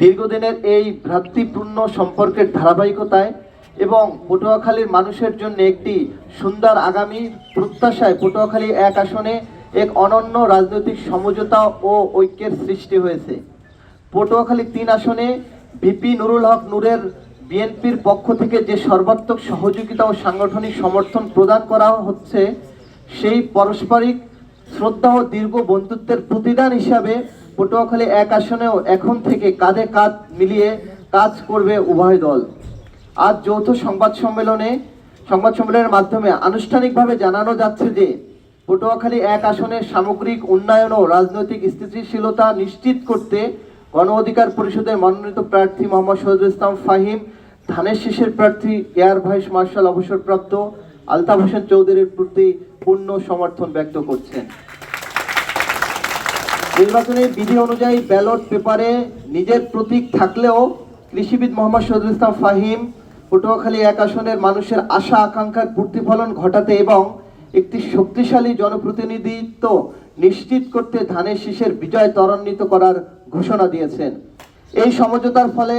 দীর্ঘদিনের এই ভ্রাতৃপূর্ণ সম্পর্কের ধারাবাহিকতায় এবং পটুয়াখালীর মানুষের জন্য একটি সুন্দর আগামী প্রত্যাশায় পটুয়াখালী এক আসনে এক অনন্য রাজনৈতিক সমঝোতা ও ঐক্যের সৃষ্টি হয়েছে। পটুয়াখালী তিন আসনে ভিপি নুরুল হক নূরের বিএনপির পক্ষ থেকে যে সর্বাত্মক সহযোগিতা ও সাংগঠনিক সমর্থন প্রদান করা হচ্ছে, সেই পারস্পরিক শ্রদ্ধা ও দীর্ঘ বন্ধুত্বের প্রতিদান হিসাবে পটুয়াখালী এক আসনেও এখন থেকে কাঁধে কাঁধ মিলিয়ে কাজ করবে উভয় দল। আজ যৌথ সংবাদ সম্মেলনে, সংবাদ সম্মেলনের মাধ্যমে আনুষ্ঠানিকভাবে জানানো যাচ্ছে যে, পটুয়াখালী এক আসনের সামগ্রিক উন্নয়ন ও রাজনৈতিক স্থিতিশীলতা নিশ্চিত করতে গণ অধিকার পরিষদের মনোনীত প্রার্থী মোহাম্মদ শহীদুল ইসলাম ফাহিম, ধানের শীষের প্রার্থী এয়ার ভাইস মার্শাল অবসরপ্রাপ্ত আলতাফ হোসেন চৌধুরীর প্রতি পূর্ণ সমর্থন ব্যক্ত করছেন। নির্বাচনের বিধি অনুযায়ী ব্যালট পেপারে নিজের প্রতীক থাকলেও কৃষিবিদ মোহাম্মদ শহীদুল ইসলাম ফাহিম পটুয়াখালী এক আসনের মানুষের আশা, আকাঙ্ক্ষার প্রতিফলন ঘটাতে এবং একটি শক্তিশালী জনপ্রতিনিধিত্ব নিশ্চিত করতে ধানের শীষের বিজয় ত্বরান্বিত করার ঘোষণা দিয়েছেন। এই সমঝোতার ফলে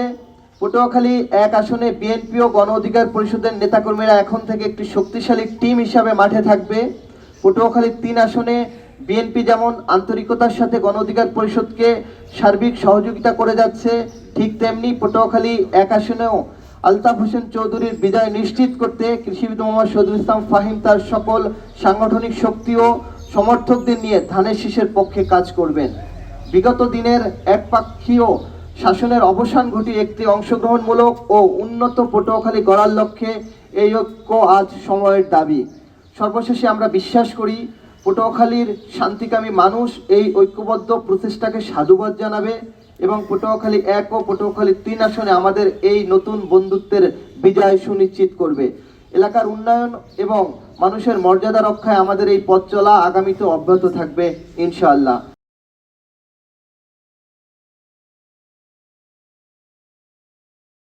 পটুয়াখালী এক আসনে বিএনপি ও গণ অধিকার পরিষদের নেতাকর্মীরা এখন থেকে একটি শক্তিশালী টিম হিসাবে মাঠে থাকবে। পটুয়াখালী তিন আসনে বিএনপি যেমন আন্তরিকতার সাথে গণ অধিকার পরিষদকে সার্বিক সহযোগিতা করে যাচ্ছে, ঠিক তেমনি পটুয়াখালী এক আসনেও আলতাফ হোসেন চৌধুরীর বিজয় নিশ্চিত করতে কৃষিবিদ মোহাম্মদ শহীদুল ইসলাম ফাহিম তার সকল সাংগঠনিক শক্তি ও সমর্থকদের নিয়ে ধানের শীষের পক্ষে কাজ করবেন। বিগত দিনের একপাক্ষীয় শাসনের অবসান ঘটিয়ে একটি অংশগ্রহণমূলক ও উন্নত পটুয়াখালী গড়ার লক্ষ্যে এই ঐক্য আজ সময়ের দাবি। সর্বশেষে আমরা বিশ্বাস করি পটুয়াখালীর শান্তিকামী মানুষ এই ঐক্যবদ্ধ প্রচেষ্টাকে সাধুবাদ জানাবে এবং পটুয়াখালী এক ও পটুয়াখালী তিন আসনে আমাদের এই নতুন বন্ধুত্বের বিজয় সুনিশ্চিত করবে। এলাকার উন্নয়ন এবং মানুষের মর্যাদা রক্ষায় আমাদের এই পথ চলা আগামীতে অব্যাহত থাকবে, ইনশাআল্লাহ।